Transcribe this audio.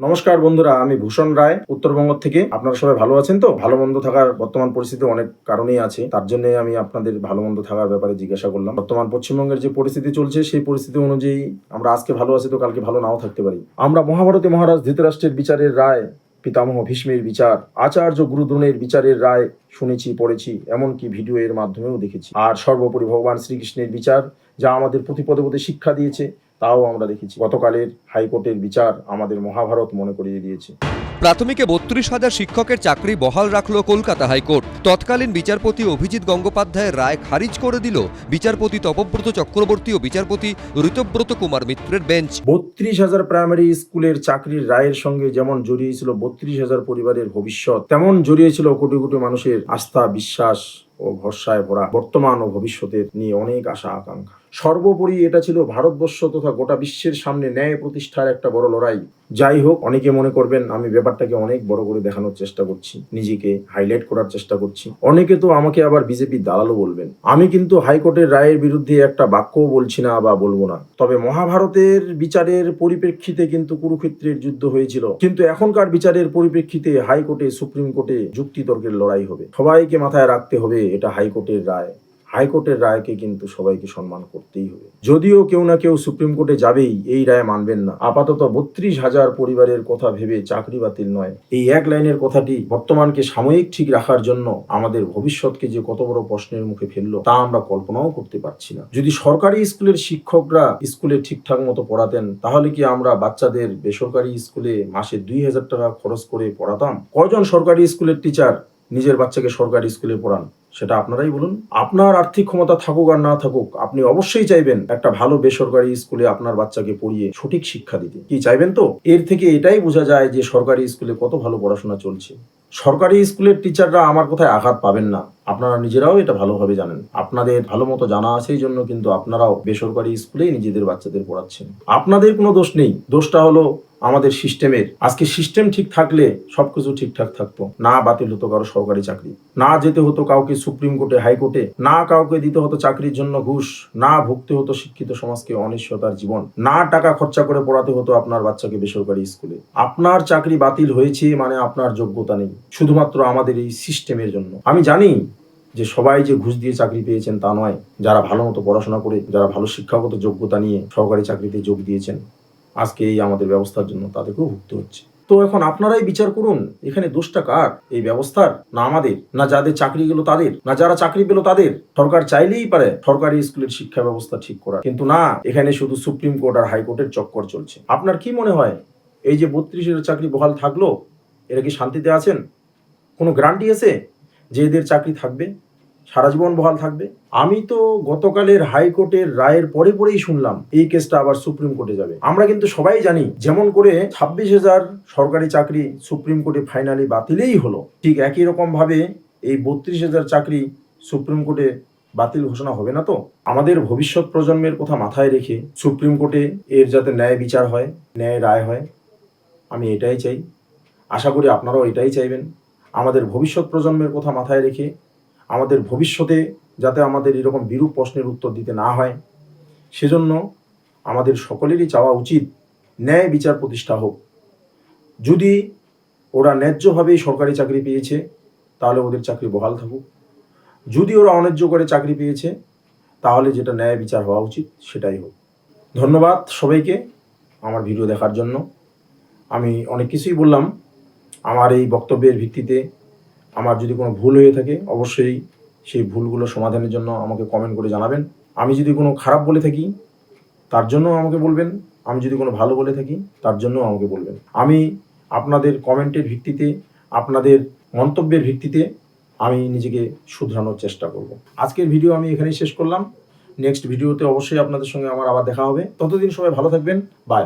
নমস্কার বন্ধুরা, আমি ভূষণ রায়, উত্তরবঙ্গ থেকে। আপনারা সবাই ভালো আছেন তো? ভালো মন্দ থাকার বর্তমান পরিস্থিতি অনেক কারণেই আছে। তার জন্য আমি আপনাদের ভালো মন্দ থাকার ব্যাপারে জিজ্ঞাসা করলাম। বর্তমান পশ্চিমবঙ্গের যে পরিস্থিতি চলছে, সেই পরিস্থিতি অনুযায়ী আমরা আজকে ভালো আছি তো, কালকে ভালো নাও থাকতে পারি। আমরা মহাভারতে মহারাজ ধৃতরাষ্ট্রের বিচারের রায়, পিতামহ ভীষ্মের বিচার, আচার্য গুরুদ্রোণের বিচারের রায় শুনেছি, পড়েছি, এমনকি ভিডিও এর মাধ্যমেও দেখেছি। আর সর্বোপরি ভগবান শ্রীকৃষ্ণের বিচার, যা আমাদের প্রতি পদে পদে শিক্ষা দিয়েছে তাও আমরা দেখেছি। গতকালের হাইকোর্টের বিচার আমাদের মহাভারত মনে করিয়ে দিয়েছে। প্রাথমিকে বত্রিশ হাজার শিক্ষকের চাকরি বহাল রাখল কলকাতা হাইকোর্ট। তৎকালীন বিচারপতি অভিজিৎ গঙ্গোপাধ্যায়ের রায় খারিজ করে দিল বিচারপতি তপব্রত চক্রবর্তী ও বিচারপতি ঋতব্রত কুমার মিত্রের বেঞ্চ। বত্রিশ হাজার প্রাইমারি স্কুলের চাকরির রায়ের সঙ্গে যেমন জড়িয়েছিল বত্রিশ হাজার পরিবারের ভবিষ্যৎ তেমন জড়িয়েছিল কোটি কোটি মানুষের আস্থা বিশ্বাস ও ভরসায় ভরা বর্তমান ও ভবিষ্যতের নিয়ে অনেক আশা আকাঙ্ক্ষা। সর্বোপরি এটা ছিল ভারতবর্ষ তথা গোটা বিশ্বের সামনে ন্যায় প্রতিষ্ঠার একটা বড় লড়াই। যাই হোক, অনেকে মনে করবেন আমি ব্যাপারটাকে অনেক বড় করে দেখানোর চেষ্টা করছি, নিজেকে হাইলাইট করার চেষ্টা করছি। অনেকে তো আমাকে আবার বিজেপির দালালও বলবেন। আমি কিন্তু হাইকোর্টের রায়ের বিরুদ্ধে একটা বাক্যও বলছি না বা বলব না। তবে মহাভারতের বিচারের পরিপ্রেক্ষিতে কিন্তু কুরুক্ষেত্রের যুদ্ধ হয়েছিল। কিন্তু এখনকার বিচারের পরিপ্রেক্ষিতে হাইকোর্টে, সুপ্রিম কোর্টে যুক্তিতর্কের লড়াই হবে। সবাইকে মাথায় রাখতে হবে এটা হাইকোর্টের রায়। হাইকোর্টের রায়কে কিন্তু সবাইকে সম্মান করতেই হবে। যদিও কেউ না কেউ সুপ্রিম কোর্টে যাবেই, এই রায় মানবেন না। আপাতত বত্রিশ হাজার পরিবারের কথা ভেবে চাকরি বাতিল নয়। এই এক লাইনের কথাটি বর্তমানকে সাময়িক ঠিক রাখার জন্য আমাদের ভবিষ্যৎকে যে কত বড় প্রশ্নের মুখে ফেলল, তা আমরা কল্পনাও করতে পারছি না। যদি সরকারি স্কুলের শিক্ষকরা স্কুলে ঠিকঠাক মতো পড়াতেন, তাহলে কি আমরা বাচ্চাদের বেসরকারি স্কুলে মাসে দুই হাজার টাকা খরচ করে পড়াতাম? কজন সরকারি স্কুলের টিচার নিজের বাচ্চাকে সরকারি স্কুলে পড়ান? সেটা আপনারাই বলুন। আপনার আর্থিক ক্ষমতা থাকুক আর না থাকুক, আপনি অবশ্যই চাইবেন একটা ভালো বেসরকারি স্কুলে আপনার বাচ্চাকে পড়িয়ে সঠিক শিক্ষা দিতে। কি চাইবেন তো? এর থেকে এটাই বোঝা যায় যে সরকারি স্কুলে কত ভালো পড়াশোনা চলছে। সরকারি স্কুলের টিচাররা আমার কোথায় আঘাত পাবেন না। আপনারা নিজেরাও এটা ভালোভাবে জানেন। আপনাদের ভালো মতো জানা আছে এই জন্য কিন্তু আপনারাও বেসরকারি স্কুলেই নিজেদের বাচ্চাদের পড়াচ্ছেন। আপনাদের কোনো দোষ নেই। দোষটা হলো আমাদের সিস্টেমের। আজকে সিস্টেম ঠিক থাকলে সবকিছু ঠিকঠাক থাকতো। না বাতিল হতো কারও সরকারি চাকরি। না যেতে হতো কাউকে সুপ্রিম কোর্টে, হাইকোর্টে। না কাউকে দিতে হতো চাকরির জন্য ঘুষ। না ভুগতে হতো শিক্ষিত সমাজকে অনিশ্চয়তার জীবন। না টাকা খরচা করে পড়াতে হতো আপনার বাচ্চাকে বেসরকারি স্কুলে। আপনার চাকরি বাতিল হয়েছে মানে আপনার যোগ্যতা নেই। শুধুমাত্র আমাদের এই সিস্টেমের জন্য। আমি জানি যে সবাই যে ঘুষ দিয়ে চাকরি পেয়েছেন তা নয়, যারা ভালো মতো পড়াশোনা করে, যারা ভালো শিক্ষাগত যোগ্যতা নিয়ে সরকারি চাকরিতে যোগ দিয়েছেন, আজকে এই আমাদের ব্যবস্থার জন্য তাদেরকেও ভুগতে হচ্ছে। তো এখন আপনারাই বিচার করুন, এখানে দোষটা কার? এই ব্যবস্থার? না আমাদের, না যাদের চাকরি গেল তাদের, না যারা চাকরি পেল তাদের। সরকার চাইলেই পারে সরকারি স্কুলের শিক্ষা ব্যবস্থা ঠিক করা কিন্তু না, এখানে শুধু সুপ্রিম কোর্ট আর হাইকোর্টের চক্কর চলছে। আপনার কি মনে হয়, এই যে বত্রিশের চাকরি বহাল থাকল, এরা কি শান্তিতে আছেন? কোনো গ্যারান্টি আছে? যে এদের চাকরি থাকবে, সারা জীবন বহাল থাকবে। আমি তো গতকালের হাইকোর্টের রায়ের পরে পরেই শুনলাম, এই কেসটা আবার সুপ্রিম কোর্টে যাবে। আমরা কিন্তু সবাই জানি, যেমন করে ছাব্বিশ হাজার সরকারি চাকরি সুপ্রিম কোর্টে ফাইনালি বাতিলেই হলো, ঠিক একই রকম ভাবে এই বত্রিশ হাজার চাকরি সুপ্রিম কোর্টে বাতিল ঘোষণা হবে না তো? আমাদের ভবিষ্যৎ প্রজন্মের কথা মাথায় রেখে সুপ্রিম কোর্টে এর যাতে ন্যায় বিচার হয়, ন্যায় রায় হয়, আমি এটাই চাই। আশা করি আপনারাও এটাই চাইবেন। আমাদের ভবিষ্যৎ প্রজন্মের কথা মাথায় রেখে, আমাদের ভবিষ্যতে যাতে আমাদের এরকম বিরূপ প্রশ্নের উত্তর দিতে না হয়, সেজন্য আমাদের সকলেরই চাওয়া উচিত ন্যায় বিচার প্রতিষ্ঠা হোক। যদি ওরা ন্যায্যভাবেই সরকারি চাকরি পেয়েছে, তাহলে ওদের চাকরি বহাল থাকুক। যদি ওরা অন্যায্য করে চাকরি পেয়েছে, তাহলে যেটা ন্যায় বিচার হওয়া উচিত, সেটাই হোক। ধন্যবাদ সবাইকে আমার ভিডিও দেখার জন্য। আমি অনেক কিছুই বললাম আমার এই বক্তব্যের ভিত্তিতে আমার যদি কোনো ভুল হয়ে থাকে, অবশ্যই সেই ভুলগুলো সমাধানের জন্য আমাকে কমেন্ট করে জানাবেন। আমি যদি কোনো খারাপ বলে থাকি, তার জন্য আমাকে বলবেন। আমি যদি কোনো ভালো বলে থাকি, তার জন্য আমাকে বলবেন। আমি আপনাদের কমেন্টের ভিত্তিতে, আপনাদের মন্তব্যের ভিত্তিতে আমি নিজেকে শুধরানোর চেষ্টা করব। আজকের ভিডিও আমি এখানেই শেষ করলাম। নেক্সট ভিডিওতে অবশ্যই আপনাদের সঙ্গে আমার আবার দেখা হবে। ততদিন সবাই ভালো থাকবেন। বাই